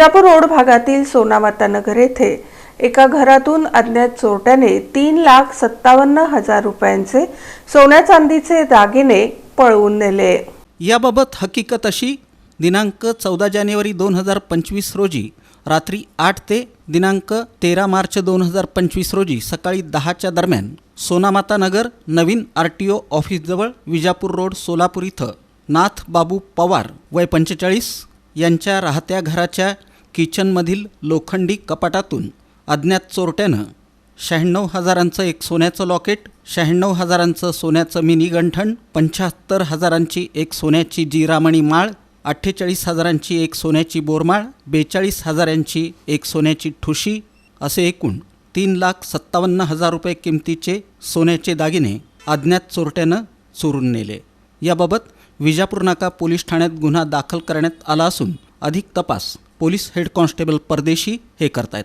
Vijapur road भागातील सोनामाता नगर येथे एका घरातून अज्ञात चोरट्याने तीन लाख सत्तावन्न हजार रुपयांचे सोन्या चांदीचे दागिने पळवून नेले. याबाबत हकीकत अशी दिनांक चौदा जानेवारी दोन हजार पंचवीस रोजी रात्री आठ ते दिनांक तेरा मार्च दोन हजार पंचवीस रोजी सकाळी दहाच्या दरम्यान सोनामाता नगर नवीन आर टी ओ ऑफिसजवळ विजापूर रोड सोलापूर इथं नाथ बाबू पवार वय पंचेचाळीस यांच्या राहत्या घराच्या किचनमधील लोखंडी कपाटातून अज्ञात चोरट्यानं शहाण्णव हजारांचं एक सोन्याचं लॉकेट शहाण्णव हजारांचं सोन्याचं मिनी गंठण पंच्याहत्तर हजारांची एक सोन्याची जिरामणी माळ अठ्ठेचाळीस हजारांची एक सोन्याची बोरमाळ बेचाळीस हजारांची एक सोन्याची ठुशी असे एकूण तीन लाख सत्तावन्न हजार रुपये किमतीचे सोन्याचे दागिने अज्ञात चोरट्यानं चोरून नेले. याबाबत विजापूर नाका पोलीस ठाण्यात गुन्हा दाखल करण्यात आला असून अधिक तपास पोलीस हेड कॉन्स्टेबल परदेशी हे करतायत.